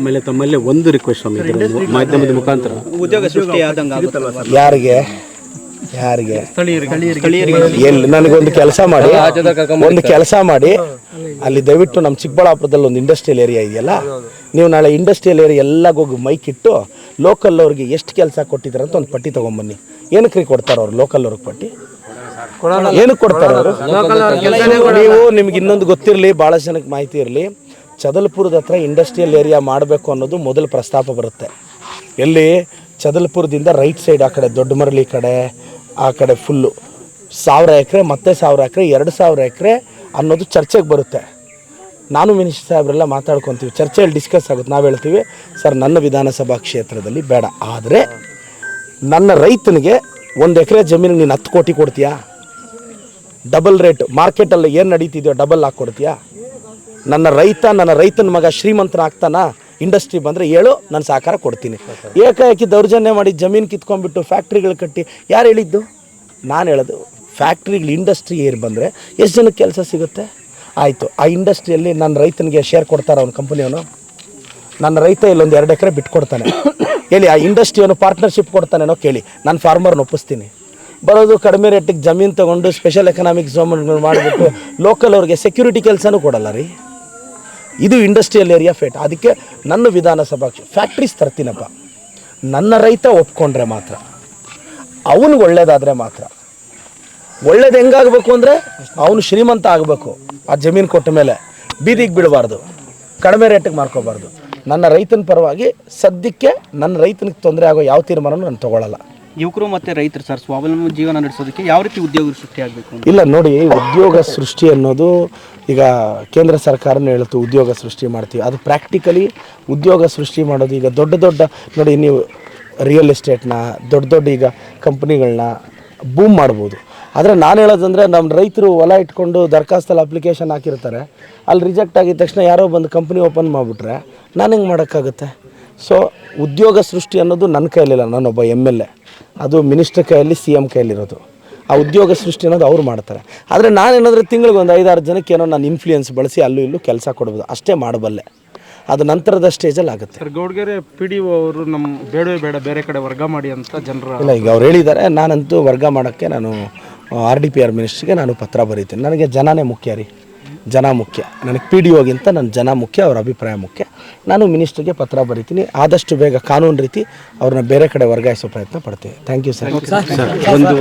ಆಮೇಲೆ ತಮ್ಮಲ್ಲಿ ಒಂದು ರಿಕ್ವೆಸ್ಟ್ ಸ್ವಾಮಿ ಇದರ ಮು- ಮಾಧ್ಯಮದ ಮುಖಾಂತರ. ಉದ್ಯೋಗ ಸೃಷ್ಟಿ ಆದಂಗೆ ಆಗುತ್ತಲ್ಲ ಸರ್? ಯಾರಿಗೆ? ಯಾರಿಗೆ? ಸ್ಥಳೀಯರಿಗೆ ಎಲ್ಲಿ ನನಗೊಂದು ಕೆಲಸ ಮಾಡಿ ಒಂದು ಕೆಲಸ ಮಾಡಿ ಅಲ್ಲಿ ದಯವಿಟ್ಟು ನಮ್ಮ ಚಿಕ್ಕಬಳ್ಳಾಪುರದಲ್ಲಿ ಒಂದು ಇಂಡಸ್ಟ್ರಿಯಲ್ ಏರಿಯಾ ಇದೆಯಲ್ಲ ನೀವು ನಾಳೆ ಇಂಡಸ್ಟ್ರಿಯಲ್ ಏರಿಯಾ ಎಲ್ಲ ಹೋಗಿ ಮೈಕ್ ಇಟ್ಟು ಲೋಕಲ್ ಅವ್ರಿಗೆ ಎಷ್ಟು ಕೆಲಸ ಕೊಟ್ಟಿದ್ದಾರೆ ಅಂತ ಒಂದು ಪಟ್ಟಿ ತೊಗೊಂಬನ್ನಿ. ಏನಕ್ಕೆ ರೀ ಕೊಡ್ತಾರೆ ಅವ್ರು ಲೋಕಲ್ ಅವ್ರಿಗೆ ಪಟ್ಟಿ? ಏನಕ್ಕೆ ಕೊಡ್ತಾರೆ ಅವರು? ನೀವು ನಿಮ್ಗೆ ಇನ್ನೊಂದು ಗೊತ್ತಿರಲಿ ಭಾಳ ಜನಕ್ಕೆ ಮಾಹಿತಿ ಇರಲಿ. ಚದಲ್ಪುರದ ಹತ್ರ ಇಂಡಸ್ಟ್ರಿಯಲ್ ಏರಿಯಾ ಮಾಡಬೇಕು ಅನ್ನೋದು ಮೊದಲು ಪ್ರಸ್ತಾಪ ಬರುತ್ತೆ. ಎಲ್ಲಿ? ಚದಲ್ಪುರದಿಂದ ರೈಟ್ ಸೈಡ್ ಆ ಕಡೆ ದೊಡ್ಡ ಮರಳಿ ಕಡೆ, ಆ ಕಡೆ ಫುಲ್ಲು ಸಾವಿರ ಎಕರೆ, ಮತ್ತೆ ಸಾವಿರ ಎಕರೆ, ಎರಡು ಸಾವಿರ ಎಕರೆ ಅನ್ನೋದು ಚರ್ಚೆಗೆ ಬರುತ್ತೆ. ನಾನು ಮಿನಿಸ್ಟರ್ ಸಾಹೇಬ್ರೆಲ್ಲ ಮಾತಾಡ್ಕೊತೀವಿ. ಚರ್ಚೆಯಲ್ಲಿ ಡಿಸ್ಕಸ್ ಆಗುತ್ತೆ. ನಾವು ಹೇಳ್ತೀವಿ, ಸರ್, ನನ್ನ ವಿಧಾನಸಭಾ ಕ್ಷೇತ್ರದಲ್ಲಿ ಬೇಡ. ಆದರೆ ನನ್ನ ರೈತನಿಗೆ ಒಂದು ಎಕರೆ ಜಮೀನಿಗೆ ನೀನು ಹತ್ತು ಕೋಟಿ ಕೊಡ್ತೀಯಾ? ಡಬಲ್ ರೇಟ್ ಮಾರ್ಕೆಟಲ್ಲಿ ಏನು ನಡೀತಿದೆಯೋ ಡಬಲ್ ಹಾಕಿ ಕೊಡ್ತೀಯಾ? ನನ್ನ ರೈತ, ನನ್ನ ರೈತನ ಮಗ ಶ್ರೀಮಂತನ ಆಗ್ತಾನ ಇಂಡಸ್ಟ್ರಿ ಬಂದರೆ ಹೇಳು, ನಾನು ಸಹಕಾರ ಕೊಡ್ತೀನಿ. ಏಕಾಏಕಿ ದೌರ್ಜನ್ಯ ಮಾಡಿ ಜಮೀನು ಕಿತ್ಕೊಂಡ್ಬಿಟ್ಟು ಫ್ಯಾಕ್ಟ್ರಿಗಳು ಕಟ್ಟಿ, ಯಾರು ಹೇಳಿದ್ದು? ನಾನು ಹೇಳೋದು ಫ್ಯಾಕ್ಟ್ರಿಗಳು ಇಂಡಸ್ಟ್ರಿ ಏರ್ ಬಂದರೆ ಎಷ್ಟು ಜನಕ್ಕೆ ಕೆಲಸ ಸಿಗುತ್ತೆ? ಆಯಿತು, ಆ ಇಂಡಸ್ಟ್ರಿಯಲ್ಲಿ ನನ್ನ ರೈತನಿಗೆ ಶೇರ್ ಕೊಡ್ತಾರೆ ಅವ್ನ ಕಂಪನಿಯವನು ನನ್ನ ರೈತ ಇಲ್ಲೊಂದು ಎರಡು ಎಕರೆ ಬಿಟ್ಕೊಡ್ತಾನೆ. ಹೇಳಿ, ಆ ಇಂಡಸ್ಟ್ರಿಯವನು ಪಾರ್ಟ್ನರ್ಶಿಪ್ ಕೊಡ್ತಾನೇನೋ ಕೇಳಿ, ನಾನು ಫಾರ್ಮರ್ನ ಒಪ್ಪಿಸ್ತೀನಿ. ಬರೋದು ಕಡಿಮೆ ರೇಟಿಗೆ ಜಮೀನು ತೊಗೊಂಡು ಸ್ಪೆಷಲ್ ಎಕನಾಮಿಕ್ ಝೋಮ್ ಮಾಡಿಬಿಟ್ಟು ಲೋಕಲ್ ಅವ್ರಿಗೆ ಸೆಕ್ಯೂರಿಟಿ ಕೆಲಸನೂ ಕೊಡಲ್ಲ ರೀ. ಇದು ಇಂಡಸ್ಟ್ರಿಯಲ್ ಏರಿಯಾ ಫೇಟ್. ಅದಕ್ಕೆ ನನ್ನ ವಿಧಾನಸಭಾ ಫ್ಯಾಕ್ಟ್ರೀಸ್ ತರ್ತೀನಪ್ಪ. ನನ್ನ ರೈತ ಒಪ್ಕೊಂಡ್ರೆ ಮಾತ್ರ. ಅವನಿಗೆ ಒಳ್ಳೇದಾದರೆ ಮಾತ್ರ. ಒಳ್ಳೇದು ಹೆಂಗಾಗಬೇಕು ಅಂದರೆ ಅವನು ಶ್ರೀಮಂತ ಆಗಬೇಕು. ಆ ಜಮೀನು ಕೊಟ್ಟ ಮೇಲೆ ಬೀದಿಗೆ ಬಿಡಬಾರ್ದು ಕಡಿಮೆ ರೇಟಿಗೆ ಮಾರ್ಕೋಬಾರ್ದು. ನನ್ನ ರೈತನ ಪರವಾಗಿ ಸದ್ಯಕ್ಕೆ ನನ್ನ ರೈತನಿಗೆ ತೊಂದರೆ ಆಗೋ ಯಾವ ತೀರ್ಮಾನನೂ ನಾನು ತೊಗೊಳ್ಳಲ್ಲ ಯುವಕರು ಮತ್ತೆ ರೈತರು ಸರ್, ಸ್ವಾವಲಂಬಿ ಜೀವನ ನಡೆಸೋದಕ್ಕೆ ಯಾವ ರೀತಿ ಉದ್ಯೋಗ ಸೃಷ್ಟಿ ಆಗಬೇಕು ಇಲ್ಲ, ನೋಡಿ, ಉದ್ಯೋಗ ಸೃಷ್ಟಿ ಅನ್ನೋದು ಈಗ ಕೇಂದ್ರ ಸರ್ಕಾರನೇ ಹೇಳುತ್ತೆ ಉದ್ಯೋಗ ಸೃಷ್ಟಿ ಮಾಡ್ತೀವಿ. ಅದು ಪ್ರಾಕ್ಟಿಕಲಿ ಉದ್ಯೋಗ ಸೃಷ್ಟಿ ಮಾಡೋದು. ಈಗ ದೊಡ್ಡ ದೊಡ್ಡ, ನೋಡಿ, ನೀವು ರಿಯಲ್ ಎಸ್ಟೇಟ್ನ ದೊಡ್ಡ ದೊಡ್ಡ ಈಗ ಕಂಪ್ನಿಗಳನ್ನ ಬೂಮ್ ಮಾಡ್ಬೋದು. ಆದರೆ ನಾನು ಹೇಳೋದಂದರೆ ನಮ್ಮ ರೈತರು ಹೊಲ ಇಟ್ಕೊಂಡು ದರ್ಖಾಸ್ತಲ್ಲಿ ಅಪ್ಲಿಕೇಶನ್ ಹಾಕಿರ್ತಾರೆ. ಅಲ್ಲಿ ರಿಜೆಕ್ಟ್ ಆಗಿದ ತಕ್ಷಣ ಯಾರೋ ಬಂದು ಕಂಪ್ನಿ ಓಪನ್ ಮಾಡಿಬಿಟ್ರೆ ನಾನು ಹೆಂಗೆ ಮಾಡೋಕ್ಕಾಗುತ್ತೆ? ಸೊ ಉದ್ಯೋಗ ಸೃಷ್ಟಿ ಅನ್ನೋದು ನನ್ನ ಕೈಲಿಲ್ಲ ನಾನೊಬ್ಬ ಎಂ ಎಲ್ ಎ ಅದು ಮಿನಿಸ್ಟರ್ ಕೈಯಲ್ಲಿ ಸಿ ಎಂ ಕೈಯಲ್ಲಿರೋದು ಆ ಉದ್ಯೋಗ ಸೃಷ್ಟಿ ಅನ್ನೋದು ಅವ್ರು ಮಾಡ್ತಾರೆ. ಆದರೆ ನಾನೇನಾದರೂ ತಿಂಗಳಿಗೆ ಒಂದು ಐದಾರು ಜನಕ್ಕೆ ಏನೋ ನಾನು ಇನ್ಫ್ಲೂಯೆನ್ಸ್ ಬಳಸಿ ಅಲ್ಲೂ ಇಲ್ಲೂ ಕೆಲಸ ಕೊಡ್ಬೋದು. ಅಷ್ಟೇ ಮಾಡಬಲ್ಲೆ. ಅದು ನಂತರದ ಸ್ಟೇಜಲ್ಲಿ ಆಗುತ್ತೆ. Sir Gowdgere P D O ಅವರು ನಮ್ಮ ಬೇಡವೇ ಬೇಡ ಬೇರೆ ಕಡೆ ವರ್ಗ ಮಾಡಿ ಅಂತ ಜನರು ಇಲ್ಲ ಈಗ ಅವ್ರು ಹೇಳಿದ್ದಾರೆ. ನಾನಂತೂ ವರ್ಗ ಮಾಡೋಕ್ಕೆ ನಾನು ಆರ್ ಡಿ ಪಿ ಆರ್ ಮಿನಿಸ್ಟ್ರಿಗೆ ನಾನು ಪತ್ರ ಬರೀತೀನಿ. ನನಗೆ ಜನನೇ ಮುಖ್ಯ ರೀ. ಜನ ಮುಖ್ಯ. ನನಗೆ ಪಿ ಡಿ ಒಗಿಂತ ನನ್ನ ಜನ ಮುಖ್ಯ ಅವ್ರ ಅಭಿಪ್ರಾಯ ಮುಖ್ಯ. ನಾನು ಮಿನಿಸ್ಟ್ರಿಗೆ ಪತ್ರ ಬರೀತೀನಿ. ಆದಷ್ಟು ಬೇಗ ಕಾನೂನು ರೀತಿ ಅವ್ರನ್ನ ಬೇರೆ ಕಡೆ ವರ್ಗಾಯಿಸೋ ಪ್ರಯತ್ನ ಪಡ್ತೇವೆ. ಥ್ಯಾಂಕ್ ಯು ಸರ್ ಒಂದು